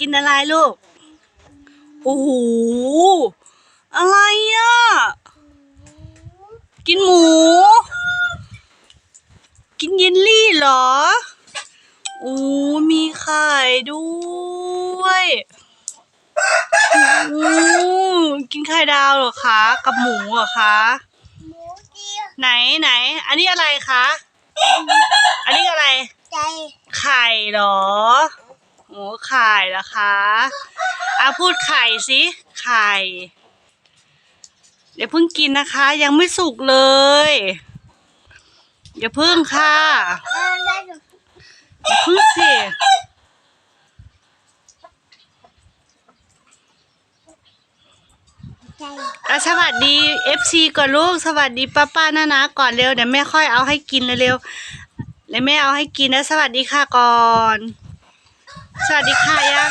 กินอะไรลูก โอ้โห อะไรอะ กินหมู กินเยลลี่เหรอ โอ้ มีไข่ด้วยโอ้กินไข่ดาวเหรอคะ กับหมูเหรอคะหมูเดียวไหนไหน อันนี้อะไรคะ อันนี้อะไรใจไข่เหรอ โอ้ไข่เหรอคะอะพูดไข่สิไข่ เดี๋ยวเพิ่งกินนะคะ ยังไม่สุกเลยอย่าเพิ่งค่ะเออได้หนูอย่าเพิ่งสิอะสวัสดี FC ก่อนลูกสวัสดีป้าป้านานาก่อนเร็วเดี๋ยวแม่ค่อยเอาให้กินเร็วๆเดี๋ยวแม่เอาให้กินนะสวัสดีค่ะก่อน สวัสดีค่ะยัง